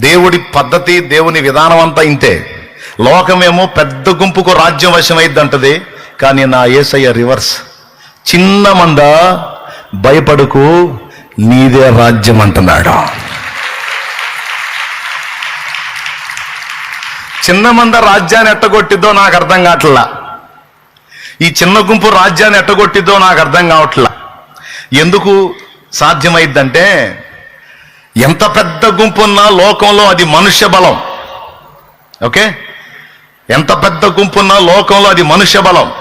దేవుడి పద్ధతి దేవుని విధానం అంతా ఇంతే. లోకమేమో పెద్ద గుంపుకు రాజ్యం వశమైద్దంటది కానీ నా ఏసయ్య రివర్స్. చిన్న మంద భయపడుకు నీదే రాజ్యం అంటున్నాడు చిన్న మంద రాజ్యాన్ని ఎట్టగొట్టిద్దో నాకు అర్థం కావట్లా. ఈ చిన్న గుంపు రాజ్యాన్ని ఎట్టగొట్టిద్దో నాకు అర్థం కావట్లా. ఎందుకు సాధ్యమైద్దంటే ఎంత పెద్ద గుంపు ఉన్నా లోకంలో అది మనుష్య బలం. ఓకే? ఎంత పెద్ద గుంపు ఉన్నా లోకంలో అది మనుష్య బలం.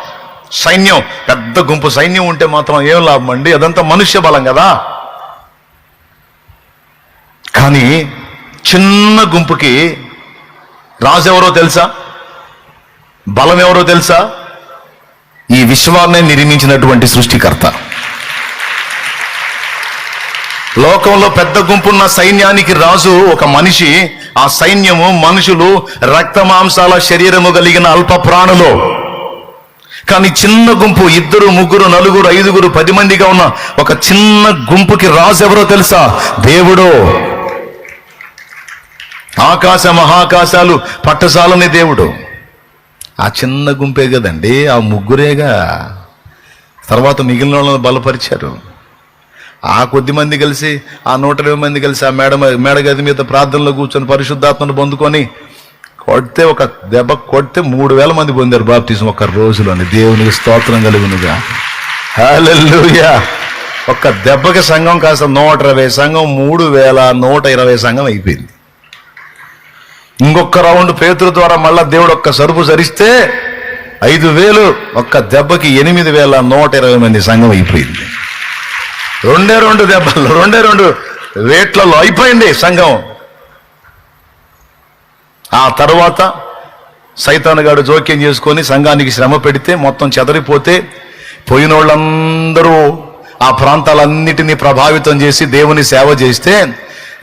సైన్యం పెద్ద గుంపు సైన్యం ఉంటే మాత్రం ఏం లాభం అండి? అదంతా మనుష్య బలం కదా? కానీ చిన్న గుంపుకి రాజు ఎవరో తెలుసా? బలం ఎవరో తెలుసా? ఈ విశ్వాన్ని నిర్మించినటువంటి సృష్టికర్త. లోకంలో పెద్ద గుంపున్న సైన్యానికి రాజు ఒక మనిషి. ఆ సైన్యము మనుషులు రక్త మాంసాల శరీరము కలిగిన అల్ప ప్రాణులు. కానీ చిన్న గుంపు ఇద్దరు ముగ్గురు నలుగురు ఐదుగురు పది మందిగా ఉన్న ఒక చిన్న గుంపుకి రాజు ఎవరో తెలుసా? దేవుడు. ఆకాశ మహాకాశాలు పట్టసాలని దేవుడు. ఆ చిన్న గుంపే కదండి ఆ ముగ్గురేగా. తర్వాత మిగిలిన వాళ్ళని బలపరిచారు. ఆ కొద్ది మంది కలిసి ఆ నూట ఇరవై మంది కలిసి ఆ మేడ మేడగది మీద ప్రార్థనలో కూర్చొని పరిశుద్ధాత్మను పొందుకొని కొడితే ఒక దెబ్బ కొడితే మూడు వేల మంది పొందారు బాప్తీసం ఒక రోజులోని. దేవునికి స్తోత్రం కలిగినగా. హల్లెలూయా! ఒక్క దెబ్బకి సంఘం కాస్త నూట ఇరవై సంఘం మూడు వేల నూట ఇరవై సంఘం అయిపోయింది. ఇంకొక రౌండ్ పేతుల ద్వారా మళ్ళా దేవుడు ఒక్క సరుపు సరిస్తే ఐదు వేలు ఒక్క దెబ్బకి ఎనిమిది వేల నూట ఇరవై మంది సంఘం అయిపోయింది. రెండే రెండు దెబ్బలు రెండే రెండు రేట్లలో అయిపోయింది సంఘం. ఆ తర్వాత సైతానగాడు జోక్యం చేసుకొని సంఘానికి శ్రమ పెడితే మొత్తం చెదరిపోతే పోయిన వాళ్ళందరూ ఆ ప్రాంతాలన్నిటినీ ప్రభావితం చేసి దేవుని సేవ చేస్తే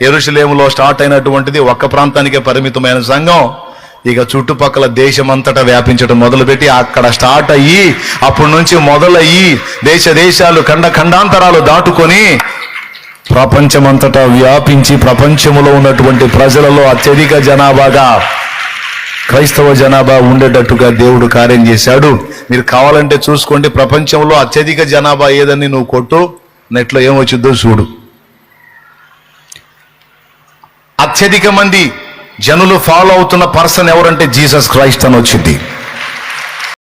ఎరుషులేములో స్టార్ట్ అయినటువంటిది ఒక్క ప్రాంతానికే పరిమితమైన సంఘం. ఇక చుట్టుపక్కల దేశమంతటా వ్యాపించడం మొదలుపెట్టి అక్కడ స్టార్ట్ అయ్యి అప్పటి నుంచి మొదలయ్యి దేశ దేశాలు ఖండ ఖండాంతరాలు దాటుకొని ప్రపంచమంతటా వ్యాపించి ప్రపంచంలో ఉన్నటువంటి ప్రజలలో అత్యధిక జనాభాగా క్రైస్తవ జనాభా ఉండేటట్టుగా దేవుడు కార్యం చేశాడు. మీరు కావాలంటే చూసుకోండి ప్రపంచంలో అత్యధిక జనాభా ఏదని నువ్వు కొట్టు నెట్లో ఏమొచ్చిందో చూడు. అత్యధిక మంది జనులు ఫాలో అవుతున్న పర్సన్ ఎవరంటే జీసస్ క్రైస్ట్ అని వచ్చింది.